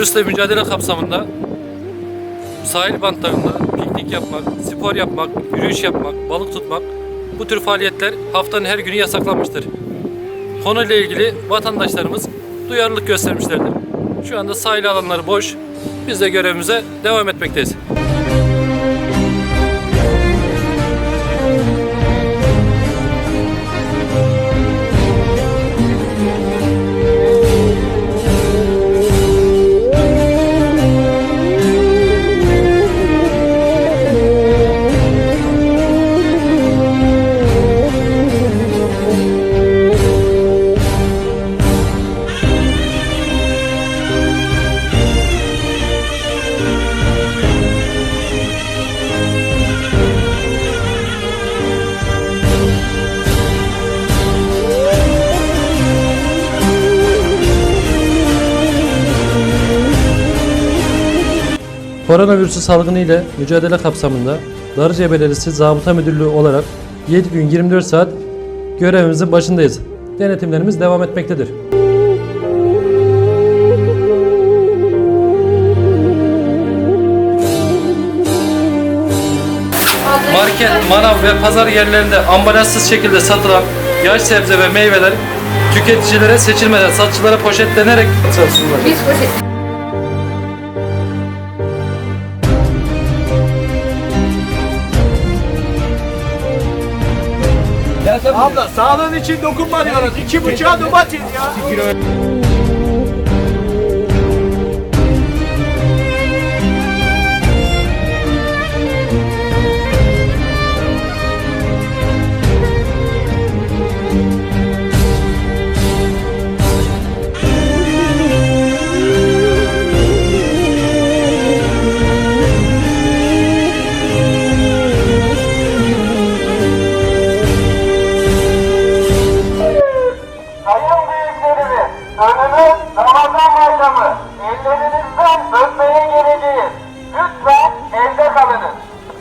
Koronavirüsle mücadele kapsamında sahil bantlarında piknik yapmak, spor yapmak, yürüyüş yapmak, balık tutmak bu tür faaliyetler haftanın her günü yasaklanmıştır. Konuyla ilgili vatandaşlarımız duyarlılık göstermişlerdir. Şu anda sahil alanları boş. Biz de görevimize devam etmekteyiz. Koronavirüsü salgını ile mücadele kapsamında Darıca Belediyesi Zabıta Müdürlüğü olarak 7 gün 24 saat görevimizin başındayız. Denetimlerimiz devam etmektedir. Market, manav ve pazar yerlerinde ambalajsız şekilde satılan yaş sebze ve meyveler tüketicilere seçilmeden satışçılara poşetlenerek satılsınlar. Biz poşet. Abla sağlığın için dokunma diyoruz. İki buçuğa domates ya. இல்லாம